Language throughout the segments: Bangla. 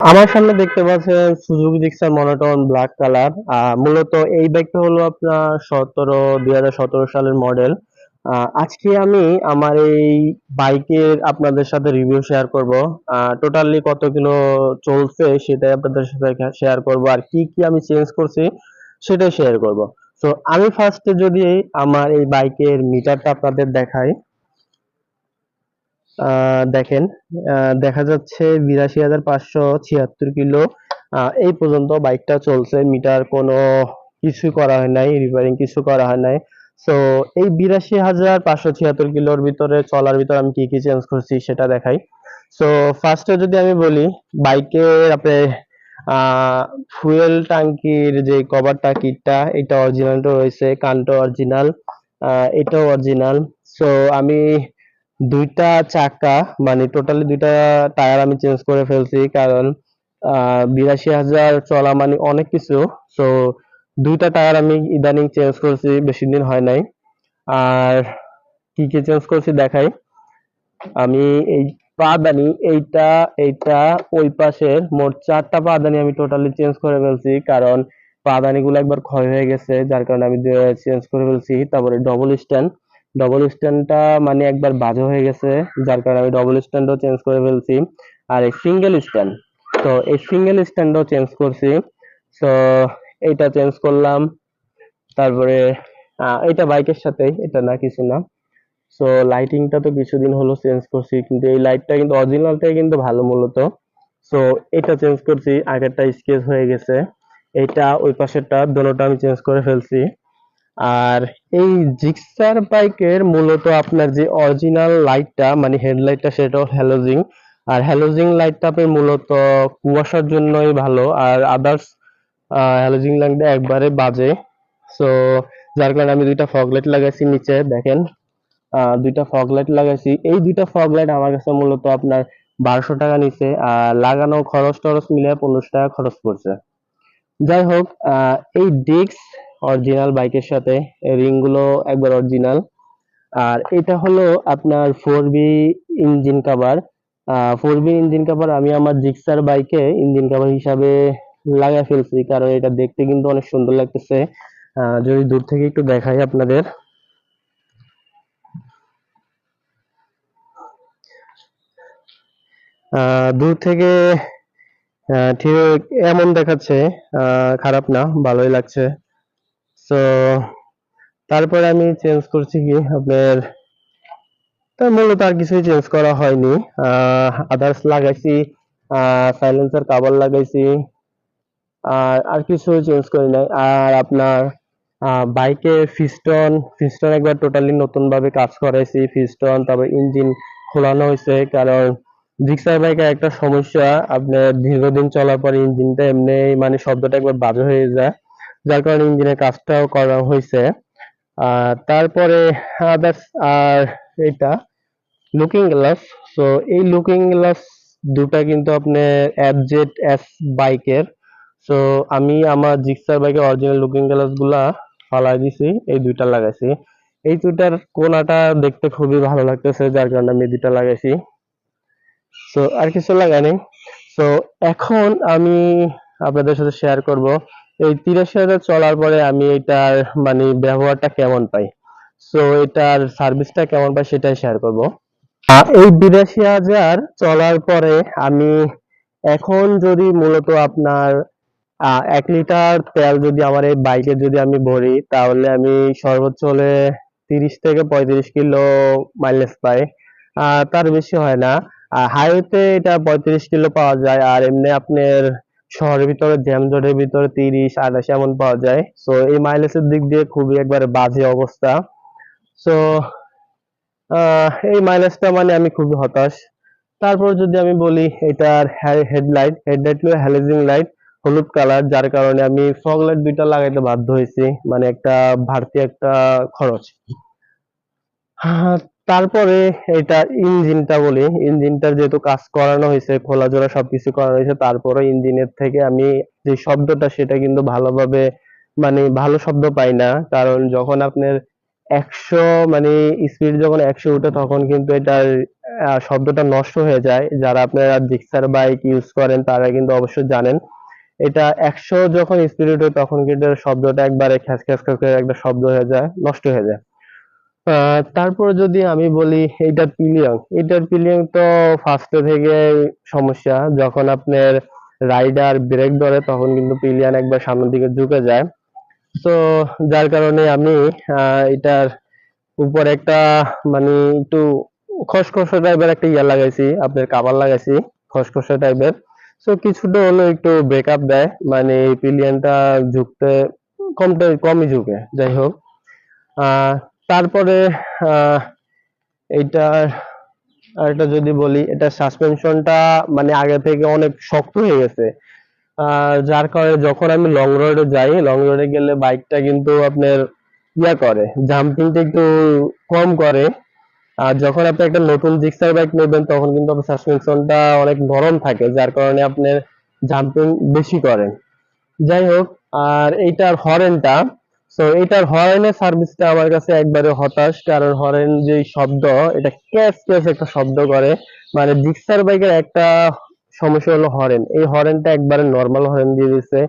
আমার সামনে দেখতে পাচ্ছেন Suzuki Gixxer monotone black colour. মূলত এই বাইকটা হলো আপনার সতেরো দুই সালের মডেল। আজকে আমি আমার এই বাইকের আপনাদের সাথে রিভিউ শেয়ার করব। টোটালি কত কিলো চলছে সেটাই আপনাদের সাথে শেয়ার করব আর কি কি আমি চেঞ্জ করছি সেটাই শেয়ার করব। তো আমি ফার্স্টে যদি আমার এই বাইকের মিটারটা আপনাদের দেখাই দেখেন দেখা যাচ্ছে বিরাশি হাজার পাঁচশো ছিয়াত্তর কিলো। এই পর্যন্ত বাইকটা চলছে, মিটার কোনো কিছু করা হয় নাই রিপেয়ারিং কিছু করা হয় নাই। সো এই বিরাশি হাজার পাঁচশো ছিয়াত্তর কিলোর ভিতরে চলার ভিতরে আমি কি কি চেঞ্জ করছি সেটা দেখাই। সো ফার্স্টে যদি আমি বলি বাইকের আপনি ফুয়েল ট্যাঙ্কির যে কভারটা কিটটা এটা অরিজিনালটা রয়েছে, কানটা অরিজিনাল এটাও অরিজিনাল সো আমি দুইটা চাকা মানে টোটালি দুইটা টায়ার আমি চেঞ্জ করে ফেলছি, কারণ বিরাশি হাজার চলা মানে অনেক কিছু। সো দুইটা টায়ার আমি ইদানিং চেঞ্জ করছি, বেশি দিন হয় নাই। আর কি কি চেঞ্জ করছি দেখাই। আমি এই পাদানি, এইটা এইটা, ওই পাশের মোট চারটা পাদানি আমি টোটালি চেঞ্জ করে ফেলছি, কারণ পাদানি গুলো একবার ক্ষয় হয়ে গেছে, যার কারণে আমি চেঞ্জ করে ফেলছি, তারপরে ডবল স্ট্যান্ড ডবল স্ট্যান্ডটা মানে একবার বাজে হয়ে গেছে, যার কারণে আমি ডবল স্ট্যান্ডও চেঞ্জ করে ফেলছি। আর এই সিঙ্গেল স্ট্যান্ড তো এই সিঙ্গেল স্ট্যান্ডও চেঞ্জ করছি। তো এটা চেঞ্জ করলাম। তারপরে এটা বাইকের সাথে এটা না, কিছু না। সো লাইটিংটা তো কিছুদিন হলো চেঞ্জ করছি, কিন্তু এই লাইটটা কিন্তু অরিজিনালটাই কিন্তু ভালো মূলত। সো এটা চেঞ্জ করছি, আগেরটা স্কেচ হয়ে গেছে। এটা ওই পাশেরটা, দোনোটা আমি চেঞ্জ করে ফেলছি। আর এই জিক্সার বাইকের মূলত আপনার যে অরিজিনাল লাইটটা মানে হেডলাইটটা সেটাও হ্যালোজিং আর হ্যালোজিং লাইটটা আপনার মূলত কুয়াশার জন্যই ভালো, আর আদার্স হ্যালোজিং লাইটটা একবারে বাজে। সো যার কারণে আমি দুইটা ফগ লাইট লাগাইছি নিচে, দেখেন। দুইটা ফগ লাইট লাগাইছি। এই দুইটা ফগ লাইট আমার কাছে মূলত আপনার বারোশো টাকা নিচে আর লাগানো খরচ টরচ মিলে পনেরোশো টাকা খরচ পড়ছে। যাই হোক এই ডিস্ক অরিজিনাল বাইকের সাথে রিংগুলো একবার অরিজিনাল আর এটা হলো আপনার four B engine cover four B engine cover আমি আমার জিক্সার বাইকে ইঞ্জিন কাভার হিসাবে লাগাই ফেলছি, কারণ এটা দেখতে কিন্তু অনেক সুন্দর লাগতেছে। যদি দূর থেকে একটু দেখাই আপনাদের। দূর থেকে ঠিক এমন দেখাচ্ছে খারাপ না, ভালোই লাগছে। তো তারপরে আমি চেঞ্জ করছি কি, আপনার মূলত আর কিছুই চেঞ্জ করা হয়নি। আদার্স লাগাইছি সাইলেন্সার কাভার লাগাইছি, আর আর কিছু চেঞ্জ করি নাই। আর আপনার বাইকের ফিস্টন ফিস্টন একবার টোটালি নতুন ভাবে কাজ করাইছি ফিস্টন তারপর ইঞ্জিন খোলানো হয়েছে, কারণ জিক্সার বাইকের একটা সমস্যা, আপনার দীর্ঘদিন চলার পর ইঞ্জিনটা এমনি মানে শব্দটা একবার বাজে হয়ে যায়। যার কারণে ইঞ্জিনের কাজটাও করা হয়েছে। তারপরে আদার্স আর এটা লুকিং গ্লাস সো এই লুকিং গ্লাস দুটা কিন্তু আপনার অ্যাবজেট এস বাইকের সো আমি আমার জিক্সার বাইকের অরিজিনাল লুকিং গ্লাসগুলা ফালাই দিছি, এই দুইটা লাগাইছি। এই দুইটার কোনাটা দেখতে খুবই ভালো লাগতেছে, যার কারণে আমি দুইটা লাগাইছি। সো আর কিছু লাগাই সো এখন আমি আপনাদের সাথে শেয়ার করব এই তিরাশি হাজার চলার পরে আমি এটার মানে ব্যবহারটা কেমন পাই? সো এটার সার্ভিসটা কেমন পাই সেটাই শেয়ার করব। এই বিরাশি হাজার চলার পরে আমি এখন যদি মূলত আপনার এক লিটার তেল যদি আমার এই বাইকে যদি আমি ভরি, তাহলে আমি সর্বোচ্চ হলে তিরিশ থেকে পঁয়ত্রিশ কিলো মাইলেজ পাই। তার বেশি হয় না। হাইওয়েতে এটা পঁয়ত্রিশ কিলো পাওয়া যায়। আর এমনি আপনার শহরের ভিতরে জ্যামজটের ভিতরে তিরিশ, আঠাশ এমন পাওয়া যায়। সো এই মাইলেজের দিক দিয়ে খুবই একবারে বাজে অবস্থা। সো এই মাইলেজটা মানে আমি খুবই হতাশ। তারপর যদি আমি বলি, এটার হেডলাইট হেডলাইট হলো হ্যালোজিং লাইট হলুদ কালার যার কারণে আমি ফগ লাইট দুইটা লাগাইতে বাধ্য হয়েছি। মানে একটা ভারতী একটা খরচ। তারপরে এটা ইঞ্জিনটা বলি, ইঞ্জিনটার যেহেতু কাজ করানো হয়েছে খোলা জোড়া সবকিছু করানো হয়েছে তারপরে ইঞ্জিনের থেকে আমি যে শব্দটা সেটা কিন্তু ভালোভাবে মানে ভালো শব্দ পাই না। কারণ যখন আপনার একশো মানে স্পিড যখন একশো উঠে তখন কিন্তু এটার শব্দটা নষ্ট হয়ে যায়। যারা আপনারা জিক্সার বাইক ইউজ করেন, তারা কিন্তু অবশ্যই জানেন। এটা একশো যখন স্পিড উঠে তখন কিন্তু শব্দটা একবারে খ্যাস খ্যাস খ্যাস একটা শব্দ হয়ে যায়, নষ্ট হয়ে যায়। তারপরে যদি আমি বলি এইটার পিলিয়ন এটার পিলিয়ন তো ফার্স্ট থেকে সমস্যা। যখন আপনার রাইডার ব্রেক ধরে তখন কিন্তু পিলিয়ন একবার সামনের দিকে ঝুঁকে যায়। তো যার কারণে আমি এটার উপর একটা মানে একটু খসখসে টাইপের একটা ইয়া লাগাইছি আপনার কাভার লাগাইছি খসখসে টাইপের সো কিছুটা হলো একটু ব্রেকআপ দেয় মানে পিলিয়নটা ঝুঁকতে কমতে কমই ঝুঁকে যাই হোক। আহ, তারপরে আহ, এইটার আরেকটা যদি বলি এটা সাসপেনশনটা মানে আগে থেকে অনেক শক্ত হয়ে গেছে। যার কারণে যখন আমি লং রোডে যাই লং রোডে গেলে বাইকটা কিন্তু আপনার ইয়া করে জাম্পিংটা একটু কম করে। আর যখন আপনি একটা নতুন জিক্সার বাইক নেবেন তখন কিন্তু আপনার সাসপেনশনটা অনেক নরম থাকে যার কারণে আপনার জাম্পিং বেশি করেন। যাই হোক আর এইটার হরেনটা তো এইটার হরেনের সার্ভিসটা আমার কাছে একবারে হতাশ, কারণ হরেন যে শব্দ, এটা ক্যাস ক্যাস একটা শব্দ করে। মানে জিক্সার বাইকের একটা সমস্যা হলো হরেন এই হরেনটা একবারে নর্মাল হরেন দিয়ে দিছে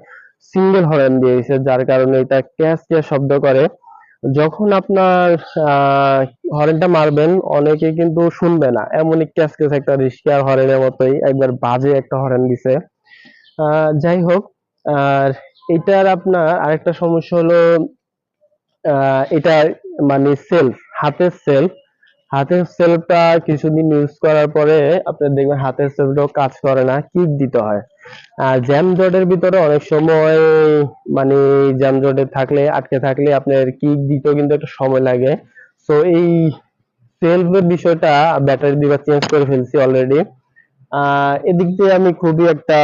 সিঙ্গেল হরেন দিয়ে দিছে যার কারণে এটা ক্যাস ক্যাস শব্দ করে। যখন আপনার হরেনটা মারবেন, অনেকে কিন্তু শুনবে না। এমনই ক্যাস ক্যাস একটা রিস্কার হরেনের মতোই, একবার বাজে একটা হরেন দিছে। যাই হোক, আর এটার আপনার আরেকটা সমস্যা হলো এটা মানে সেলফ হাতের সেলফ হাতের সেলফটা কিছুদিন ইউজ করার পরে আপনি দেখবেন হাতের সেলফটাও কাজ করে না কিক দিতে হয়? আর জ্যাম জটের ভিতরে অনেক সময় মানে জ্যাম জটে থাকলে, আটকে থাকলে আপনার কিক দিতেও কিন্তু একটা সময় লাগে। তো এই সেলফের বিষয়টা ব্যাটারি দিবা চেঞ্জ করে ফেলছি অলরেডি এদিক দিয়ে আমি খুবই একটা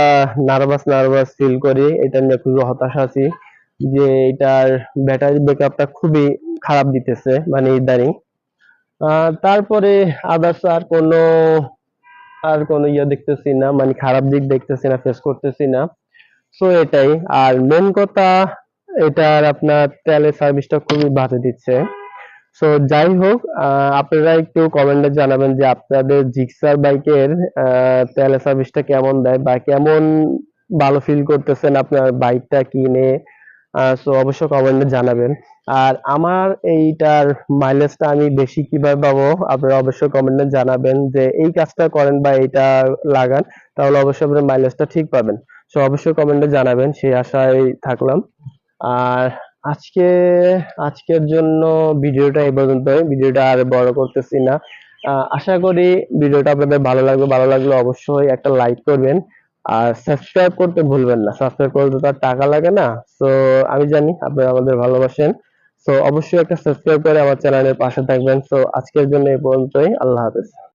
নার্ভাস নার্ভাস ফিল করি। এটা নিয়ে খুবই হতাশ আছি যে এটার ব্যাটারি ব্যাকআপটা খুবই খারাপ দিতেছে মানে ইদানিং। তারপরে আদার্স আর কোনো আর কোনো ইয়ে দেখতেছি না মানে খারাপ দিক দেখতেছি না ফেস করতেছি না। সো এটাই। আর মেন কথা, এটার আপনার তেলের সার্ভিসটা খুবই বাজে দিচ্ছে। সো যাই হোক আপনারা একটু কমেন্টে জানাবেন যে আপনাদের জিক্সার বাইকের তেলের সার্ভিসটা কেমন দেয় বা কেমন ভালো ফিল করতেছেন আপনার বাইকটা কিনে। সো অবশ্যই কমেন্টে জানাবেন। আর আমার এইটার মাইলেজটা আমি বেশি কীভাবে পাবো, আপনারা অবশ্যই কমেন্টে জানাবেন যে এই কাজটা করেন বা এইটা লাগান, তাহলে অবশ্যই আপনার মাইলেজটা ঠিক পাবেন। সো অবশ্যই কমেন্টে জানাবেন, সেই আশায় থাকলাম। আর আজকে, আজকের জন্য ভিডিওটা এই পর্যন্তই। ভিডিওটা আর বড় করতেছি না। আশা করি ভিডিওটা আপনাদের ভালো লাগবে। ভালো লাগলে অবশ্যই একটা লাইক করবেন। আর সাবস্ক্রাইব করতে ভুলবেন না। সাবস্ক্রাইব করতে তো আর টাকা লাগে না। সো আমি জানি আপনারা আমাদের ভালোবাসেন। সো অবশ্যই একটা সাবস্ক্রাইব করে আমার চ্যানেলের পাশে থাকবেন। সো আজকের জন্য এই পর্যন্তই। আল্লাহ হাফেজ।